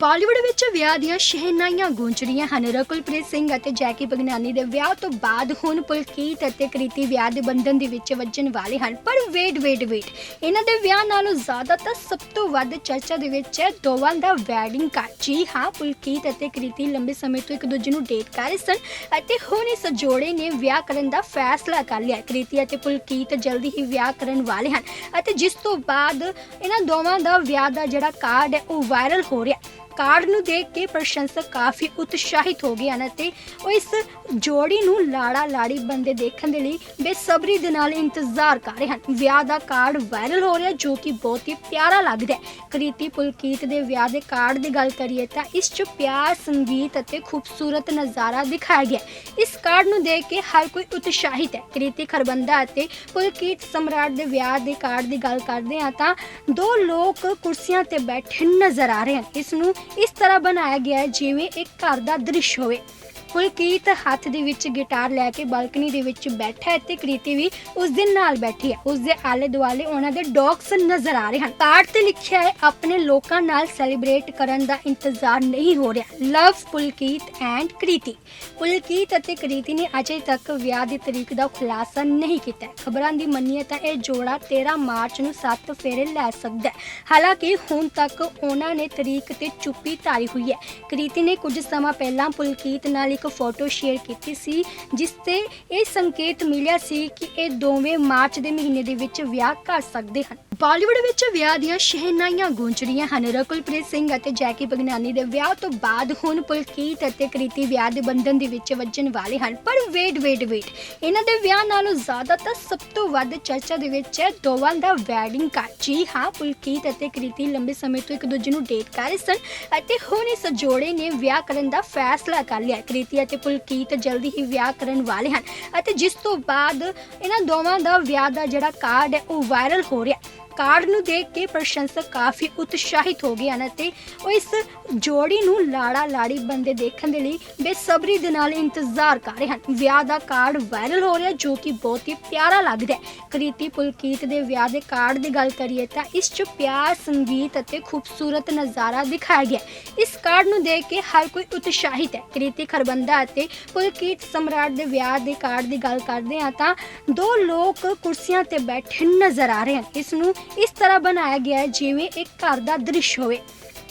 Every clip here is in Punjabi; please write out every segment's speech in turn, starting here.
ਬਾਲੀਵੁੱਡ ਵਿੱਚ ਵਿਆਹ ਦੀਆਂ ਸ਼ਹਿਨਾਈਆਂ ਗੂੰਜ ਰਹੀਆਂ ਹਨ। ਰਕੁਲਪ੍ਰੀਤ ਸਿੰਘ ਅਤੇ ਜੈਕੀ ਬਗਨਾਨੀ ਦੇ ਵਿਆਹ ਤੋਂ ਬਾਅਦ ਹੁਣ ਪੁਲਕੀਤ ਅਤੇ ਕ੍ਰਿਤੀ ਵਿਆਹ ਦੇ ਬੰਧਨ ਦੇ ਵਿੱਚ ਵੱਜਣ ਵਾਲੇ ਹਨ। ਪਰ ਵੇਟ ਵੇਟ ਵੇਟ ਇਹਨਾਂ ਦੇ ਵਿਆਹ ਨਾਲੋਂ ਜ਼ਿਆਦਾ ਤਾਂ ਸਭ ਤੋਂ ਵੱਧ ਚਰਚਾ ਦੇ ਵਿੱਚ ਹੈ ਦੋਵਾਂ ਦਾ ਵੈਡਿੰਗ ਕਾਰਡ ਜੀ ਹਾਂ, ਪੁਲਕੀਤ ਅਤੇ ਕ੍ਰਿਤੀ ਲੰਬੇ ਸਮੇਂ ਤੋਂ ਇੱਕ ਦੂਜੇ ਨੂੰ ਡੇਟ ਕਰ ਰਹੇ ਸਨ ਅਤੇ ਹੁਣ ਇਸ ਜੋੜੇ ਨੇ ਵਿਆਹ ਕਰਨ ਦਾ ਫੈਸਲਾ ਕਰ ਲਿਆ। ਕ੍ਰਿਤੀ ਅਤੇ ਪੁਲਕੀਤ ਜਲਦੀ ਹੀ ਵਿਆਹ ਕਰਨ ਵਾਲੇ ਹਨ ਅਤੇ ਜਿਸ ਤੋਂ ਬਾਅਦ ਇਹਨਾਂ ਦੋਵਾਂ ਦਾ ਵਿਆਹ ਦਾ ਜਿਹੜਾ ਕਾਰਡ ਹੈ ਉਹ ਵਾਇਰਲ ਹੋ ਰਿਹਾ। ਕਾਰਡ ਨੂੰ ਦੇਖ ਕੇ ਪ੍ਰਸ਼ੰਸਕ ਕਾਫੀ ਉਤਸ਼ਾਹਿਤ ਹੋ ਗਏ ਹਨ ਅਤੇ ਉਹ ਇਸ ਜੋੜੀ ਨੂੰ ਲਾੜਾ ਲਾੜੀ ਬੰਦੇ ਦੇਖਣ ਦੇ ਲਈ ਬੇਸਬਰੀ ਦੇ ਨਾਲ ਇੰਤਜ਼ਾਰ ਕਰ ਰਹੇ ਹਨ। ਵਿਆਹ ਦਾ ਕਾਰਡ ਵਾਇਰਲ ਹੋ ਰਿਹਾ ਜੋ ਕਿ ਬਹੁਤ ਹੀ ਪਿਆਰਾ ਲੱਗਦਾ ਹੈ। ਕ੍ਰਿਤੀ ਪੁਲਕੀਤ ਦੇ ਵਿਆਹ ਦੇ ਕਾਰਡ ਦੀ ਗੱਲ ਕਰੀਏ ਤਾਂ ਇਸ 'ਚ ਪਿਆਰ, ਸੰਗੀਤ ਅਤੇ ਖੂਬਸੂਰਤ ਨਜ਼ਾਰਾ ਦਿਖਾਇਆ ਗਿਆ ਇਸ ਕਾਰਡ ਨੂੰ ਦੇਖ ਕੇ ਹਰ ਕੋਈ ਉਤਸ਼ਾਹਿਤ ਹੈ। ਕ੍ਰਿਤੀ ਖਰਬੰਦਾ ਅਤੇ ਪੁਲਕੀਤ ਸਮਰਾਟ ਦੇ ਵਿਆਹ ਦੇ ਕਾਰਡ ਦੀ ਗੱਲ ਕਰਦੇ ਹਾਂ ਤਾਂ ਦੋ ਲੋਕ ਕੁਰਸੀਆਂ ਤੇ ਬੈਠੇ ਨਜ਼ਰ ਆ ਰਹੇ ਹਨ। ਇਸ ਨੂੰ ਇਸ ਤਰ੍ਹਾਂ ਬਣਾਇਆ ਗਿਆ ਹੈ ਜਿਵੇਂ ਇੱਕ ਘਰ ਦਾ ਦ੍ਰਿਸ਼ ਹੋਵੇ। ਪੁਲਕੀਤ ਹੱਥ ਦੇ ਵਿੱਚ ਗਿਟਾਰ ਲੈ ਕੇ ਬਾਲਕਨੀ ਦੇ ਵਿੱਚ ਬੈਠਾ ਹੈ ਤੇ ਕ੍ਰਿਤੀ ਵੀ ਉਸ ਦੇ ਨਾਲ ਬੈਠੀ ਹੈ। ਉਸ ਦੇ ਆਲੇ ਦੁਆਲੇ ਉਹਨਾਂ ਦੇ ਡੌਗਸ ਨਜ਼ਰ ਆ ਰਹੇ ਹਨ। ਕਾਰਡ ਤੇ ਲਿਖਿਆ ਹੈ, ਆਪਣੇ ਲੋਕਾਂ ਨਾਲ ਸੈਲੀਬ੍ਰੇਟ ਕਰਨ ਦਾ ਇੰਤਜ਼ਾਰ ਨਹੀਂ ਹੋ ਰਿਹਾ। ਲਵ ਪੁਲਕੀਤ ਐਂਡ ਕ੍ਰਿਤੀ। ਪੁਲਕੀਤ ਅਤੇ ਕ੍ਰਿਤੀ ਨੇ ਅਜੇ ਤੱਕ ਵਿਆਹ ਦੀ ਤਰੀਕ ਦਾ ਖੁਲਾਸਾ ਨਹੀਂ ਕੀਤਾ ਖਬਰਾਂ ਦੀ ਮੰਨੀਏ ਤਾਂ ਇਹ ਜੋੜਾ 13 ਮਾਰਚ ਨੂੰ ਸੱਤ ਫੇਰੇ ਲੈ ਸਕਦਾ ਹੈ। ਹਾਲਾਂਕਿ ਹੁਣ ਤੱਕ ਉਹਨਾਂ ਨੇ ਤਰੀਕ ਤੇ ਚੁੱਪੀ ਧਾਰੀ ਹੋਈ ਹੈ। ਕ੍ਰਿਤੀ ਨੇ ਕੁਝ ਸਮਾਂ ਪਹਿਲਾਂ ਪੁਲਕੀਤ ਨਾਲ ਇੱਕ ਫੋਟੋ ਸ਼ੇਅਰ ਕੀਤੀ ਸੀ, ਜਿਸ ਤੇ ਇਹ ਸੰਕੇਤ ਮਿਲਿਆ ਸੀ ਕਿ ਇਹ ਦੋਵੇਂ ਮਾਰਚ ਦੇ ਮਹੀਨੇ ਦੇ ਵਿੱਚ ਵਿਆਹ ਕਰ ਸਕਦੇ ਹਨ। ਬਾਲੀਵੁੱਡ ਵਿੱਚ ਵਿਆਹ ਦੀਆਂ ਸ਼ਹਿਨਾਈਆਂ ਗੂੰਜ ਰਹੀਆਂ ਹਨ। ਰਕੁਲਪ੍ਰੀਤ ਸਿੰਘ ਅਤੇ ਜੈਕੀ ਬਗਨਾਨੀ ਦੇ ਵਿਆਹ ਤੋਂ ਬਾਅਦ ਹੁਣ ਪੁਲਕੀਤ ਅਤੇ ਕ੍ਰਿਤੀ ਵਿਆਹ ਦੇ ਬੰਧਨ ਦੇ ਵਿੱਚ ਵੱਜਣ ਵਾਲੇ ਹਨ। ਪਰ ਵੇਟ ਵੇਟ ਵੇਟ ਇਹਨਾਂ ਦੇ ਵਿਆਹ ਨਾਲੋਂ ਜ਼ਿਆਦਾ ਤਾਂ ਸਭ ਤੋਂ ਵੱਧ ਚਰਚਾ ਦੇ ਵਿੱਚ ਹੈ ਦੋਵਾਂ ਦਾ ਵੈਡਿੰਗ ਕਾਰਡ ਜੀ ਹਾਂ, ਪੁਲਕੀਤ ਅਤੇ ਕ੍ਰਿਤੀ ਲੰਬੇ ਸਮੇਂ ਤੋਂ ਇੱਕ ਦੂਜੇ ਨੂੰ ਡੇਟ ਕਰ ਰਹੇ ਸਨ ਅਤੇ ਹੁਣ ਇਸ ਜੋੜੇ ਨੇ ਵਿਆਹ ਕਰਨ ਦਾ ਫੈਸਲਾ ਕਰ ਲਿਆ। ਕ੍ਰਿਤੀ ਅਤੇ ਪੁਲਕੀਤ ਜਲਦੀ ਹੀ ਵਿਆਹ ਕਰਨ ਵਾਲੇ ਹਨ ਅਤੇ ਜਿਸ ਤੋਂ ਬਾਅਦ ਇਹਨਾਂ ਦੋਵਾਂ ਦਾ ਵਿਆਹ ਦਾ ਜਿਹੜਾ ਕਾਰਡ ਹੈ ਉਹ ਵਾਇਰਲ ਹੋ ਰਿਹਾ। ਕਾਰਡ ਨੂੰ ਦੇਖ ਕੇ ਪ੍ਰਸ਼ੰਸਕ ਕਾਫੀ ਉਤਸ਼ਾਹਿਤ ਹੋ ਗਏ ਹਨ ਅਤੇ ਉਹ ਇਸ ਜੋੜੀ ਨੂੰ ਲਾੜਾ ਲਾੜੀ ਬੰਦੇ ਦੇਖਣ ਦੇ ਲਈ ਬੇਸਬਰੀ ਦੇ ਨਾਲ ਇੰਤਜ਼ਾਰ ਕਰ ਰਹੇ ਹਨ। ਵਿਆਹ ਦਾ ਕਾਰਡ ਵਾਇਰਲ ਹੋ ਰਿਹਾ ਜੋ ਕਿ ਬਹੁਤ ਹੀ ਪਿਆਰਾ ਲੱਗਦਾ ਹੈ। ਕ੍ਰਿਤੀ ਪੁਲਕੀਤ ਦੇ ਵਿਆਹ ਦੇ ਕਾਰਡ ਦੀ ਗੱਲ ਕਰੀਏ ਤਾਂ ਇਸ 'ਚ ਪਿਆਰ, ਸੰਗੀਤ ਅਤੇ ਖੂਬਸੂਰਤ ਨਜ਼ਾਰਾ ਦਿਖਾਇਆ ਗਿਆ ਇਸ ਕਾਰਡ ਨੂੰ ਦੇਖ ਕੇ ਹਰ ਕੋਈ ਉਤਸ਼ਾਹਿਤ ਹੈ। ਕ੍ਰਿਤੀ ਖਰਬੰਦਾ ਅਤੇ ਪੁਲਕੀਤ ਸਮਰਾਟ ਦੇ ਵਿਆਹ ਦੇ ਕਾਰਡ ਦੀ ਗੱਲ ਕਰਦੇ ਹਾਂ ਤਾਂ ਦੋ ਲੋਕ ਕੁਰਸੀਆਂ ਤੇ ਬੈਠੇ ਨਜ਼ਰ ਆ ਰਹੇ ਹਨ। ਇਸ ਨੂੰ ਇਸ ਤਰ੍ਹਾਂ ਬਣਾਇਆ ਗਿਆ ਹੈ ਜਿਵੇਂ ਇੱਕ ਘਰ ਦਾ ਦ੍ਰਿਸ਼ ਹੋਵੇ।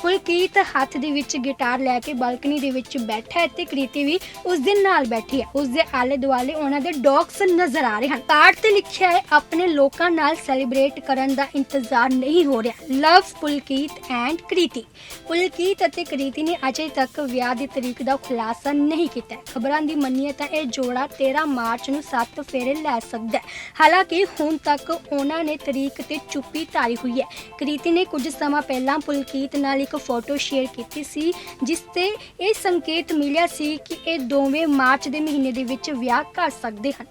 ਪੁਲਕੀਤ ਹੱਥ ਦੇ ਵਿੱਚ ਗਿਟਾਰ ਲੈ ਕੇ ਬਾਲਕਨੀ ਦੇ ਵਿੱਚ ਬੈਠਾ ਹੈ ਤੇ ਕ੍ਰਿਤੀ ਵੀ ਉਸ ਦੇ ਨਾਲ ਬੈਠੀ ਹੈ। ਉਸ ਦੇ ਆਲੇ ਦੁਆਲੇ ਉਹਨਾਂ ਦੇ ਡੌਗਸ ਨਜ਼ਰ ਆ ਰਹੇ ਹਨ। ਕਾਰਡ ਤੇ ਲਿਖਿਆ ਹੈ, ਆਪਣੇ ਲੋਕਾਂ ਨਾਲ ਸੈਲੀਬ੍ਰੇਟ ਕਰਨ ਦਾ ਇੰਤਜ਼ਾਰ ਨਹੀਂ ਹੋ ਰਿਹਾ। ਲਵ ਪੁਲਕੀਤ ਐਂਡ ਕ੍ਰਿਤੀ। ਪੁਲਕੀਤ ਅਤੇ ਕ੍ਰਿਤੀ ਨੇ ਅਜੇ ਤੱਕ ਵਿਆਹ ਦੀ ਤਰੀਕ ਦਾ ਖੁਲਾਸਾ ਨਹੀਂ ਕੀਤਾ ਖਬਰਾਂ ਦੀ ਮੰਨੀਏ ਤਾਂ ਇਹ ਜੋੜਾ 13 ਮਾਰਚ ਨੂੰ ਸੱਤ ਫੇਰੇ ਲੈ ਸਕਦਾ ਹੈ। ਹਾਲਾਂਕਿ ਹੁਣ ਤੱਕ ਉਹਨਾਂ ਨੇ ਤਰੀਕ ਤੇ ਚੁੱਪੀ ਧਾਰੀ ਹੋਈ ਹੈ। ਕ੍ਰਿਤੀ ਨੇ ਕੁਝ ਸਮਾਂ ਪਹਿਲਾਂ ਪੁਲਕੀਤ ਨਾਲ ਇੱਕ ਫੋਟੋ ਸ਼ੇਅਰ ਕੀਤੀ ਸੀ, ਜਿਸ ਤੇ ਇਹ ਸੰਕੇਤ ਮਿਲਿਆ ਸੀ ਕਿ ਇਹ ਦੋਵੇਂ ਮਾਰਚ ਦੇ ਮਹੀਨੇ ਦੇ ਵਿੱਚ ਵਿਆਹ ਕਰ ਸਕਦੇ ਹਨ।